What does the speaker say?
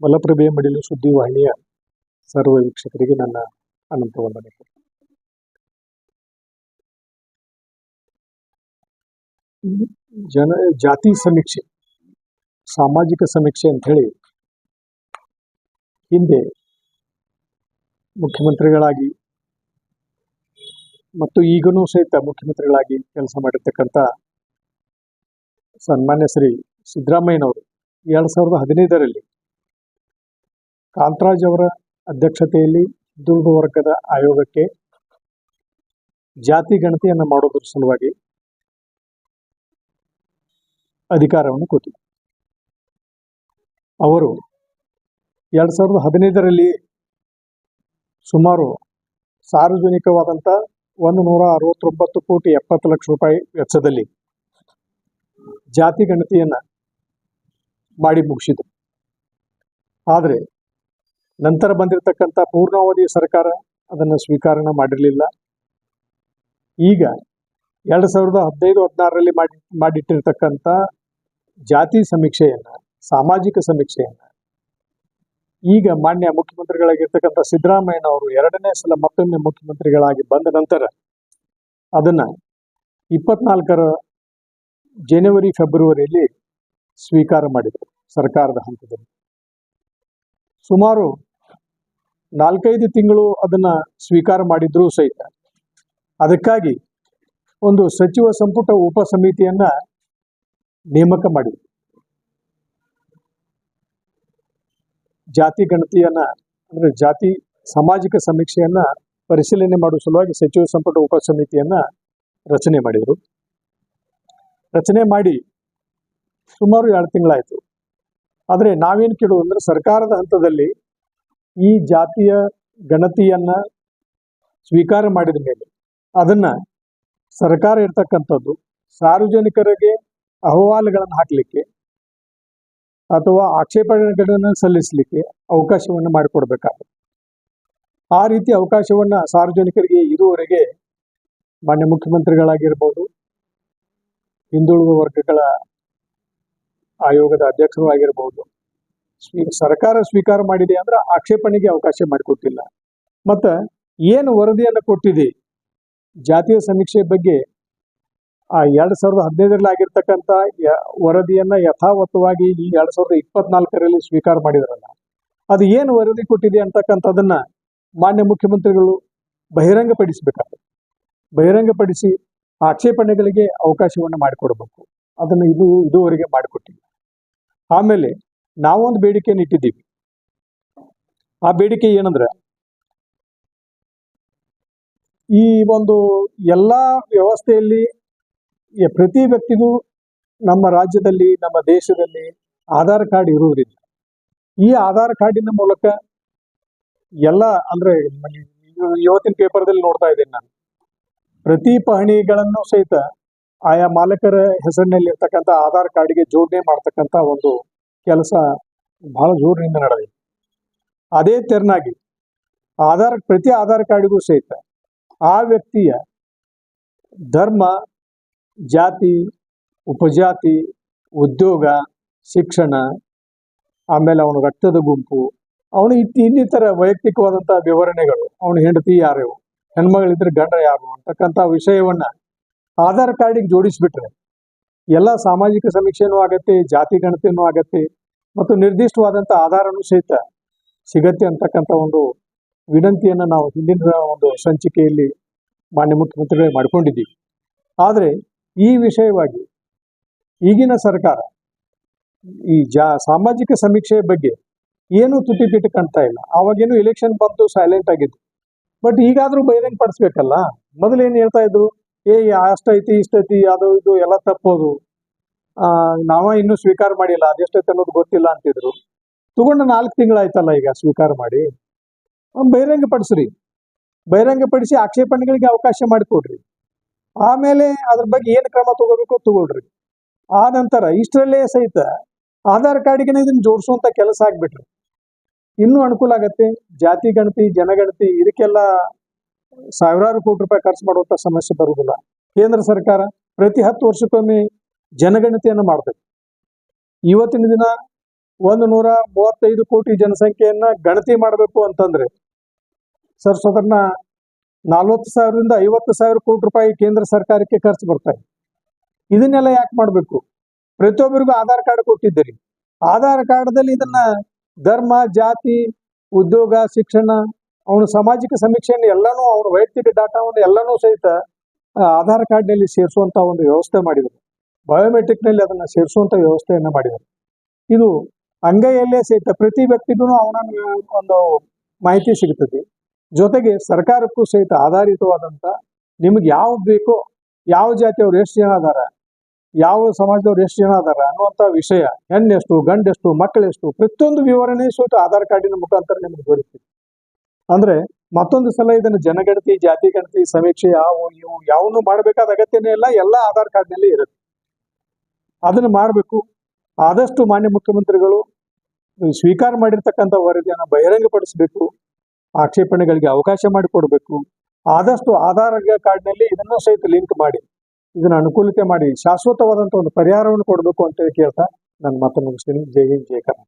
ಮಲಪ್ರಭೆ ಮಡಿಲು ಸುದ್ದಿವಾಹಿನಿಯ ಸರ್ವ ವೀಕ್ಷಕರಿಗೆ ನನ್ನ ಅನಂತ ವಂದನೆಗಳು ಜನ ಜಾತಿ ಸಮೀಕ್ಷೆ, ಸಾಮಾಜಿಕ ಸಮೀಕ್ಷೆ ಅಂತ ಹೇಳಿ ಹಿಂದೆ ಮುಖ್ಯಮಂತ್ರಿಗಳಾಗಿ ಮತ್ತು ಈಗನೂ ಸಹಿತ ಮುಖ್ಯಮಂತ್ರಿಗಳಾಗಿ ಕೆಲಸ ಮಾಡಿರ್ತಕ್ಕಂಥ ಸನ್ಮಾನ್ಯ ಶ್ರೀ ಸಿದ್ದರಾಮಯ್ಯನವರು ಎರಡು ಸಾವಿರದ ಹದಿನೈದರಲ್ಲಿ ಕಾಂತರಾಜ್ ಅವರ ಅಧ್ಯಕ್ಷತೆಯಲ್ಲಿ ಹಿಂದುಳಿದ ವರ್ಗದ ಆಯೋಗಕ್ಕೆ ಜಾತಿ ಗಣತಿಯನ್ನು ಮಾಡೋದ್ರ ಸಲುವಾಗಿ ಅಧಿಕಾರವನ್ನು ಕೊಟ್ಟಿದ್ದರು ಅವರು ಎರಡ್ ಸಾವಿರದ ಹದಿನೈದರಲ್ಲಿ ಸುಮಾರು ಸಾರ್ವಜನಿಕವಾದಂಥ ಒಂದು ನೂರ ಅರವತ್ತೊಂಬತ್ತು ಕೋಟಿ ಎಪ್ಪತ್ತು ಲಕ್ಷ ರೂಪಾಯಿ ವೆಚ್ಚದಲ್ಲಿ ಜಾತಿ ಗಣತಿಯನ್ನು ಮಾಡಿ ಮುಗಿಸಿದರು. ಆದರೆ ನಂತರ ಬಂದಿರತಕ್ಕಂಥ ಪೂರ್ಣಾವಧಿ ಸರ್ಕಾರ ಅದನ್ನು ಸ್ವೀಕಾರಣ ಮಾಡಿರಲಿಲ್ಲ. ಈಗ ಎರಡು ಸಾವಿರದ ಹದಿನೈದು, ಹದಿನಾರರಲ್ಲಿ ಮಾಡಿ, ಮಾಡಿಟ್ಟಿರ್ತಕ್ಕಂಥ ಜಾತಿ ಸಮೀಕ್ಷೆಯನ್ನ, ಸಾಮಾಜಿಕ ಸಮೀಕ್ಷೆಯನ್ನ, ಈಗ ಮಾನ್ಯ ಮುಖ್ಯಮಂತ್ರಿಗಳಾಗಿರ್ತಕ್ಕಂಥ ಸಿದ್ದರಾಮಯ್ಯನವರು ಎರಡನೇ ಸಲ ಮತ್ತೊಮ್ಮೆ ಮುಖ್ಯಮಂತ್ರಿಗಳಾಗಿ ಬಂದ ನಂತರ ಅದನ್ನ ಇಪ್ಪತ್ನಾಲ್ಕರ ಜನವರಿ, ಫೆಬ್ರವರಿಯಲ್ಲಿ ಸ್ವೀಕಾರ ಮಾಡಿದರು ಸರ್ಕಾರದ ಹಂತದಲ್ಲಿ. ಸುಮಾರು ನಾಲ್ಕೈದು ತಿಂಗಳು ಅದನ್ನ ಸ್ವೀಕಾರ ಮಾಡಿದ್ರೂ ಸಹಿತ. ಅದಕ್ಕಾಗಿ ಒಂದು ಸಚಿವ ಸಂಪುಟ ಉಪ ಸಮಿತಿಯನ್ನ ನೇಮಕ ಮಾಡಿದ್ರು. ಜಾತಿ ಗಣತಿಯನ್ನ ಅಂದ್ರೆ ಜಾತಿ ಸಾಮಾಜಿಕ ಸಮೀಕ್ಷೆಯನ್ನ ಪರಿಶೀಲನೆ ಮಾಡುವ ಸಲುವಾಗಿ ಸಚಿವ ಸಂಪುಟ ಉಪ ಸಮಿತಿಯನ್ನ ರಚನೆ ಮಾಡಿದರು. ರಚನೆ ಮಾಡಿ ಸುಮಾರು ಎರಡು ತಿಂಗಳಾಯ್ತು. ಆದರೆ ನಾವೇನು ಕೇಳುವುದು ಅಂದ್ರೆ ಸರ್ಕಾರದ ಹಂತದಲ್ಲಿ ಈ ಜಾತಿಯ ಗಣತಿಯನ್ನ ಸ್ವೀಕಾರ ಮಾಡಿದ ಮೇಲೆ ಅದನ್ನ ಸರ್ಕಾರ ಇರ್ತಕ್ಕಂಥದ್ದು ಸಾರ್ವಜನಿಕರಿಗೆ ಅಹವಾಲುಗಳನ್ನು ಹಾಕಲಿಕ್ಕೆ ಅಥವಾ ಆಕ್ಷೇಪಣೆಗಳನ್ನು ಸಲ್ಲಿಸಲಿಕ್ಕೆ ಅವಕಾಶವನ್ನು ಮಾಡಿಕೊಡ್ಬೇಕಾಗುತ್ತೆ. ಆ ರೀತಿ ಅವಕಾಶವನ್ನು ಸಾರ್ವಜನಿಕರಿಗೆ ಇದುವರೆಗೆ ಮಾನ್ಯ ಮುಖ್ಯಮಂತ್ರಿಗಳಾಗಿರ್ಬೋದು ಹಿಂದುಳಿದ ವರ್ಗಗಳ ಆಯೋಗದ ಅಧ್ಯಕ್ಷರು ಆಗಿರಬಹುದು ಸ್ವೀ ಸರ್ಕಾರ ಸ್ವೀಕಾರ ಮಾಡಿದೆ ಅಂದ್ರೆ ಆಕ್ಷೇಪಣೆಗೆ ಅವಕಾಶ ಮಾಡಿಕೊಟ್ಟಿಲ್ಲ. ಮತ್ತ ಏನು ವರದಿಯನ್ನು ಕೊಟ್ಟಿದೆ? ಜಾತಿಯ ಸಮೀಕ್ಷೆ ಬಗ್ಗೆ ಆ ಎರಡ್ ಸಾವಿರದ ಹದಿನೈದರಲ್ಲಿ ಆಗಿರ್ತಕ್ಕಂಥ ವರದಿಯನ್ನ ಯಥಾವತ್ತವಾಗಿ ಈ ಎರಡ್ ಸಾವಿರದ ಇಪ್ಪತ್ನಾಲ್ಕರಲ್ಲಿ ಸ್ವೀಕಾರ ಮಾಡಿದ್ರಲ್ಲ, ಅದು ಏನು ವರದಿ ಕೊಟ್ಟಿದೆ ಅಂತಕ್ಕಂಥದನ್ನ ಮಾನ್ಯ ಮುಖ್ಯಮಂತ್ರಿಗಳು ಬಹಿರಂಗಪಡಿಸಬೇಕಾಗುತ್ತೆ. ಬಹಿರಂಗಪಡಿಸಿ ಆಕ್ಷೇಪಣೆಗಳಿಗೆ ಅವಕಾಶವನ್ನು ಮಾಡಿಕೊಡ್ಬೇಕು. ಅದನ್ನು ಇದು ಇದುವರೆಗೆ ಮಾಡಿಕೊಟ್ಟಿಲ್ಲ. ಆಮೇಲೆ ನಾವೊಂದು ಬೇಡಿಕೆಯನ್ನು ಇಟ್ಟಿದ್ದೀವಿ. ಆ ಬೇಡಿಕೆ ಏನಂದ್ರೆ, ಈ ಒಂದು ಎಲ್ಲಾ ವ್ಯವಸ್ಥೆಯಲ್ಲಿ ಪ್ರತಿ ವ್ಯಕ್ತಿಗೂ ನಮ್ಮ ರಾಜ್ಯದಲ್ಲಿ, ನಮ್ಮ ದೇಶದಲ್ಲಿ ಆಧಾರ್ ಕಾರ್ಡ್ ಇರುವುದಿಲ್ಲ. ಈ ಆಧಾರ್ ಕಾರ್ಡಿನ ಮೂಲಕ ಎಲ್ಲ, ಅಂದ್ರೆ ಇವತ್ತಿನ ಪೇಪರ್ದಲ್ಲಿ ನೋಡ್ತಾ ಇದ್ದೇನೆ ನಾನು, ಪ್ರತಿ ಪಹಣಿಗಳನ್ನು ಸಹಿತ ಆಯಾ ಮಾಲಕರ ಹೆಸರಿನಲ್ಲಿ ಇರ್ತಕ್ಕಂಥ ಆಧಾರ್ ಕಾರ್ಡ್ಗೆ ಜೋಡಣೆ ಮಾಡ್ತಕ್ಕಂಥ ಒಂದು ಕೆಲಸ ಬಹಳ ಜೋರಿನಿಂದ ನಡೆದಿದೆ. ಅದೇ ತೆರನಾಗಿ ಆಧಾರ್, ಪ್ರತಿ ಆಧಾರ್ ಕಾರ್ಡಿಗೂ ಸಹಿತ ಆ ವ್ಯಕ್ತಿಯ ಧರ್ಮ, ಜಾತಿ, ಉಪಜಾತಿ, ಉದ್ಯೋಗ, ಶಿಕ್ಷಣ, ಆಮೇಲೆ ಅವನ ರಕ್ತದ ಗುಂಪು, ಅವನು ಇತ್- ಇನ್ನಿತರ ವೈಯಕ್ತಿಕವಾದಂಥ ವಿವರಣೆಗಳು, ಅವನ ಹೆಂಡತಿ ಯಾರು, ಹೆಣ್ಮಗಳಿದ್ರೆ ಗಂಡ ಯಾರು ಅಂತಕ್ಕಂಥ ವಿಷಯವನ್ನ ಆಧಾರ್ ಕಾರ್ಡಿಗೆ ಜೋಡಿಸ್ಬಿಟ್ರೆ ಎಲ್ಲ ಸಾಮಾಜಿಕ ಸಮೀಕ್ಷೆನೂ ಆಗತ್ತೆ, ಜಾತಿ ಗಣತಿನೂ ಆಗತ್ತೆ, ಮತ್ತು ನಿರ್ದಿಷ್ಟವಾದಂಥ ಆಧಾರನೂ ಸಹಿತ ಸಿಗತ್ತೆ ಅಂತಕ್ಕಂಥ ಒಂದು ವಿನಂತಿಯನ್ನು ನಾವು ಹಿಂದಿನ ಒಂದು ಸಂಚಿಕೆಯಲ್ಲಿ ಮಾನ್ಯ ಮುಖ್ಯಮಂತ್ರಿಗಳೇ ಮಾಡ್ಕೊಂಡಿದ್ದೀವಿ. ಆದರೆ ಈ ವಿಷಯವಾಗಿ ಈಗಿನ ಸರ್ಕಾರ ಈ ಜಾ ಸಾಮಾಜಿಕ ಸಮೀಕ್ಷೆಯ ಬಗ್ಗೆ ಏನೂ ತುಟಿ ಪಿಟಿ ಕಾಣ್ತಾ ಇಲ್ಲ. ಅವಾಗೇನು ಎಲೆಕ್ಷನ್ ಬಂತು ಸೈಲೆಂಟ್ ಆಗಿತ್ತು. ಬಟ್ ಈಗಾದರೂ ಬಹಿರಂಗ ಪಡಿಸ್ಬೇಕಲ್ಲ? ಮೊದಲು ಏನ್ ಹೇಳ್ತಾ ಇದ್ರು? ಏ ಅಷ್ಟೈತಿ, ಇಷ್ಟೈತಿ, ಅದು, ಇದು ಎಲ್ಲ ತಪ್ಪೋದು. ನಾವ ಇನ್ನು ಸ್ವೀಕಾರ ಮಾಡಿಲ್ಲ, ಅದೆಷ್ಟೈತೆ ಅನ್ನೋದು ಗೊತ್ತಿಲ್ಲ ಅಂತಿದ್ರು. ತಗೊಂಡು ನಾಲ್ಕು ತಿಂಗಳಾಯ್ತಲ್ಲ ಈಗ ಸ್ವೀಕಾರ ಮಾಡಿ. ಬಹಿರಂಗ ಪಡಿಸ್ರಿ ಬಹಿರಂಗ ಪಡಿಸಿ ಆಕ್ಷೇಪಣೆಗಳಿಗೆ ಅವಕಾಶ ಮಾಡಿಕೊಡ್ರಿ. ಆಮೇಲೆ ಅದ್ರ ಬಗ್ಗೆ ಏನು ಕ್ರಮ ತಗೋಬೇಕು ತಗೊಳ್ರಿ. ಆ ನಂತರ ಇಷ್ಟರಲ್ಲೇ ಸಹಿತ ಆಧಾರ್ ಕಾರ್ಡಿಗೆ ಇದನ್ನ ಜೋಡಿಸುವಂತ ಕೆಲಸ ಆಗ್ಬಿಟ್ರಿ. ಇನ್ನೂ ಅನುಕೂಲ ಆಗತ್ತೆ. ಜಾತಿ ಗಣತಿ, ಜನಗಣತಿ, ಇದಕ್ಕೆಲ್ಲ ಸಾವಿರಾರು ಕೋಟಿ ರೂಪಾಯಿ ಖರ್ಚು ಮಾಡುವಂಥ ಸಮಸ್ಯೆ ಬರುವುದಿಲ್ಲ. ಕೇಂದ್ರ ಸರ್ಕಾರ ಪ್ರತಿ ಹತ್ತು ವರ್ಷಕ್ಕೊಮ್ಮೆ ಜನಗಣತಿಯನ್ನು ಮಾಡ್ತದೆ. ಇವತ್ತಿನ ದಿನ ಒಂದು ನೂರ ಮೂವತ್ತೈದು ಕೋಟಿ ಜನಸಂಖ್ಯೆಯನ್ನ ಗಣತಿ ಮಾಡಬೇಕು ಅಂತಂದ್ರೆ, ಸರ್ ಅದನ್ನ ನಲ್ವತ್ತು ಸಾವಿರದಿಂದ ಐವತ್ತು ಸಾವಿರ ಕೋಟಿ ರೂಪಾಯಿ ಕೇಂದ್ರ ಸರ್ಕಾರಕ್ಕೆ ಖರ್ಚು ಬರ್ತಾರೆ ಇದನ್ನೆಲ್ಲ ಯಾಕೆ ಮಾಡಬೇಕು? ಪ್ರತಿಯೊಬ್ಬರಿಗೂ ಆಧಾರ್ ಕಾರ್ಡ್ ಕೊಟ್ಟಿದ್ದೀರಿ. ಆಧಾರ್ ಕಾರ್ಡ್ದಲ್ಲಿ ಇದನ್ನ ಧರ್ಮ, ಜಾತಿ, ಉದ್ಯೋಗ, ಶಿಕ್ಷಣ ಅವನ ಸಾಮಾಜಿಕ ಸಮೀಕ್ಷೆಯನ್ನು ಎಲ್ಲಾನು, ಅವನ ವೈಯಕ್ತಿಕ ಡಾಟಾವನ್ನು ಎಲ್ಲಾನು ಸಹಿತ ಆಧಾರ್ ಕಾರ್ಡ್ನಲ್ಲಿ ಸೇರಿಸುವಂತ ಒಂದು ವ್ಯವಸ್ಥೆ ಮಾಡಿದರು. ಬಯೋಮೆಟ್ರಿಕ್ನಲ್ಲಿ ಅದನ್ನ ಸೇರಿಸುವಂತ ವ್ಯವಸ್ಥೆಯನ್ನ ಮಾಡಿದರು. ಇದು ಅಂಗೈಯಲ್ಲೇ ಸಹಿತ ಪ್ರತಿ ವ್ಯಕ್ತಿಗೂ ಅವನ ಒಂದು ಮಾಹಿತಿ ಸಿಗುತ್ತದೆ. ಜೊತೆಗೆ ಸರ್ಕಾರಕ್ಕೂ ಸಹಿತ ಆಧಾರಿತವಾದಂತ ನಿಮಗೆ ಯಾವ್ದು ಬೇಕೋ, ಯಾವ ಜಾತಿಯವ್ರು ಎಷ್ಟು ಜನ ಅದಾರ, ಯಾವ ಸಮಾಜದವ್ರು ಎಷ್ಟು ಜನ ಅದಾರ ಅನ್ನುವಂತ ವಿಷಯ, ಹೆಣ್ಣೆಷ್ಟು, ಗಂಡೆಷ್ಟು, ಮಕ್ಕಳೆಷ್ಟು ಪ್ರತಿಯೊಂದು ವಿವರಣೆ ಸಹಿತ ಆಧಾರ್ ಕಾರ್ಡಿನ ಮುಖಾಂತರ ನಿಮಗೆ ದೊರೆಯುತ್ತದೆ ಅಂದ್ರೆ ಮತ್ತೊಂದು ಸಲ ಇದನ್ನ ಜನಗಣತಿ ಜಾತಿ ಗಣತಿ ಸಮೀಕ್ಷೆ, ಯಾವ ಇವು ಯಾವನು ಮಾಡಬೇಕಾದ ಅಗತ್ಯನೇ ಇಲ್ಲ. ಎಲ್ಲ ಆಧಾರ್ ಕಾರ್ಡ್ನಲ್ಲಿ ಇರುತ್ತೆ. ಅದನ್ನ ಮಾಡಬೇಕು. ಆದಷ್ಟು ಮಾನ್ಯ ಮುಖ್ಯಮಂತ್ರಿಗಳು ಸ್ವೀಕಾರ ಮಾಡಿರ್ತಕ್ಕಂಥ ವರದಿಯನ್ನು ಬಹಿರಂಗಪಡಿಸಬೇಕು. ಆಕ್ಷೇಪಣೆಗಳಿಗೆ ಅವಕಾಶ ಮಾಡಿಕೊಡ್ಬೇಕು. ಆದಷ್ಟು ಆಧಾರ್ ಕಾರ್ಡ್ನಲ್ಲಿ ಇದನ್ನು ಸಹಿತ ಲಿಂಕ್ ಮಾಡಿ, ಇದನ್ನ ಅನುಕೂಲತೆ ಮಾಡಿ, ಶಾಶ್ವತವಾದಂತ ಒಂದು ಪರಿಹಾರವನ್ನು ಕೊಡಬೇಕು ಅಂತ ಕೇಳ್ತಾ ನನ್ನ ಮಾತನ್ನು ಮುಗಿಸ್ತೀನಿ. ಜೈ ಹಿಂದ್ ಕರ್ನಾಟಕ.